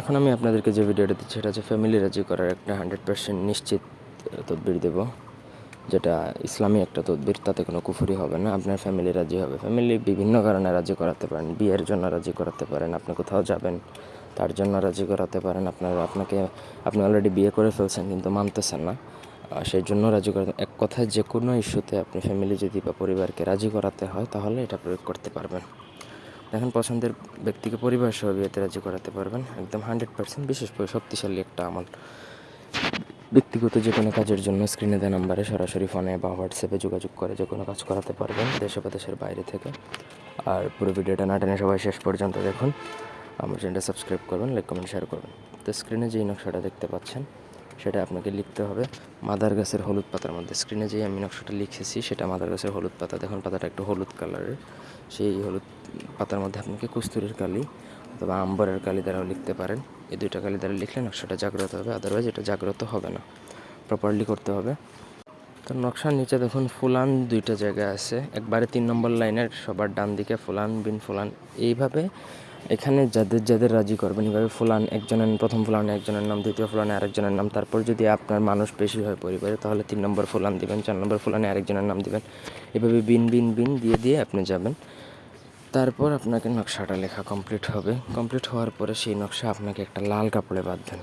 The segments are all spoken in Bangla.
এখন আমি আপনাদেরকে যে ভিডিওটা দিচ্ছি, সেটা হচ্ছে ফ্যামিলি রাজি করার একটা হান্ড্রেড পার্সেন্ট নিশ্চিত তদবির দেব। যেটা ইসলামী একটা তদবির, তাতে কোনো কুফুরি হবে না। আপনার ফ্যামিলি রাজি হবে। ফ্যামিলি বিভিন্ন কারণে রাজি করাতে পারেন। বিয়ের জন্য রাজি করাতে পারেন। আপনি কোথাও যাবেন, তার জন্য রাজি করাতে পারেন। আপনার আপনাকে, আপনি অলরেডি বিয়ে করে ফেলছেন, কিন্তু মানতেছেন না। সেই জন্য রাজি করাতে এক কথায় যে কোনো ইস্যুতে আপনি ফ্যামিলি যদি বা পরিবারকে রাজি করাতে হয়, তাহলে এটা প্রয়োগ করতে পারবেন। দেখেন পছন্দের ব্যক্তিকে পরিবার সহ বিয়েতে রাজি করাতে পারবেন। একদম হান্ড্রেড পার্সেন্ট বিশেষ করে শক্তিশালী একটা আমল। ব্যক্তিগত যে কোনো কাজের জন্য স্ক্রিনে দেওয়া নাম্বারে সরাসরি ফোনে বা হোয়াটসঅ্যাপে যোগাযোগ করে যে কোনো কাজ করাতে পারবেন দেশে বা দেশের বাইরে থেকে। আর পুরো ভিডিওটা না টেনে সবাই শেষ পর্যন্ত দেখুন। আমার চ্যানেলটা সাবস্ক্রাইব করবেন লাইক কমেন্ট শেয়ার করবেন। তো স্ক্রিনে যেই নকশাটা দেখতে পাচ্ছেন, সেটা আপনাকে লিখতে হবে। মাদার গাছের হলুদ পাতার মধ্যে স্ক্রিনে যেই আমি নকশাটা লিখেছি, সেটা মাদার গাছের হলুদ পাতা। দেখুন, পাতাটা একটু হলুদ কালারের সেই হলুদ পাতার মধ্যে আপনাকে কস্তুরীর কালি অথবা আম্বরের কালি দ্বারাও লিখতে পারেন। এই দুইটা কালি দ্বারা লিখলে নকশাটা জাগ্রত হবে আদারওয়াইজ এটা জাগ্রত হবে না। প্রপারলি করতে হবে। তো নকশার নিচে দেখুন ফুলান দুইটা জায়গা আছে। একবারে তিন নম্বর লাইনের সবার ডান দিকে ফুলান, বিন ফুলান। এইভাবে এখানে যাদের যাদের রাজি করবেন, এইভাবে ফুলান একজনের প্রথম ফুলানে একজনের নাম, দ্বিতীয় ফুলানে আরেকজনের নাম, তারপর যদি আপনার মানুষ বেশি হয় পরিবারে, তাহলে তিন নম্বর ফুলান দিবেন, চার নম্বর ফুলানে আরেকজনের নাম দিবেন। এভাবে বিন বিন বিন দিয়ে দিয়ে আপনি যাবেন। তারপর আপনাকে নকশাটা লেখা কমপ্লিট হবে। কমপ্লিট হওয়ার পরে সেই নকশা আপনাকে একটা লাল কাপড়ে বাঁধবেন।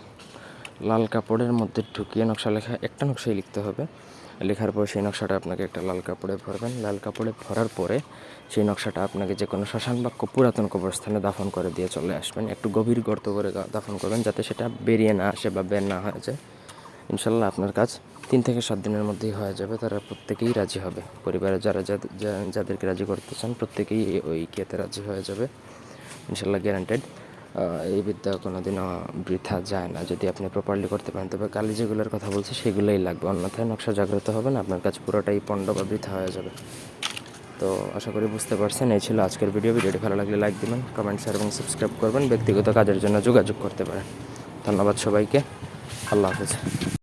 লাল কাপড়ের মধ্যে ঢুকিয়ে নকশা লেখা, একটা নকশাই লিখতে হবে। লেখার পর সেই নকশাটা আপনাকে একটা লাল কাপড়ে ভরবেন। লাল কাপড়ে ভরার পরে সেই নকশাটা আপনাকে যে কোনো শ্মশান বা কো- পুরাতন কবরস্থানে দাফন করে দিয়ে চলে আসবেন। একটু গভীর গর্ত করে দাফন করবেন যাতে সেটা বেরিয়ে না আসে বা বের না হয়ে যায়। ইনশাল্লাহ আপনার কাজ তিন থেকে সাত দিনের মধ্যেই হয়ে যাবে, তারা প্রত্যেকেই রাজি হবে। পরিবারে যারা যাদের- যাদেরকে রাজি করতে চান, প্রত্যেকেই ওই কেতে রাজি হয়ে যাবে ইনশাল্লাহ গ্যারান্টেড এই বিদ্যা কোনোদিনও বৃথা যায় না। যদি আপনি প্রপারলি করতে পারেন, তবে কালি যেগুলোর কথা বলছি, সেগুলোই লাগবে। অন্যথায় নকশা জাগ্রত হবে না, আপনার কাছে পুরোটাই পণ্ড বা বৃথা হয়ে যাবে। তো আশা করি বুঝতে পারছেন, এই ছিল আজকের ভিডিও ভিডিওটি ভালো লাগলে লাইক দিবেন কমেন্ট শেয়ার এবং সাবস্ক্রাইব করবেন। ব্যক্তিগত কাজের জন্য যোগাযোগ করতে পারেন। ধন্যবাদ সবাইকে। আল্লাহ হাফেজ।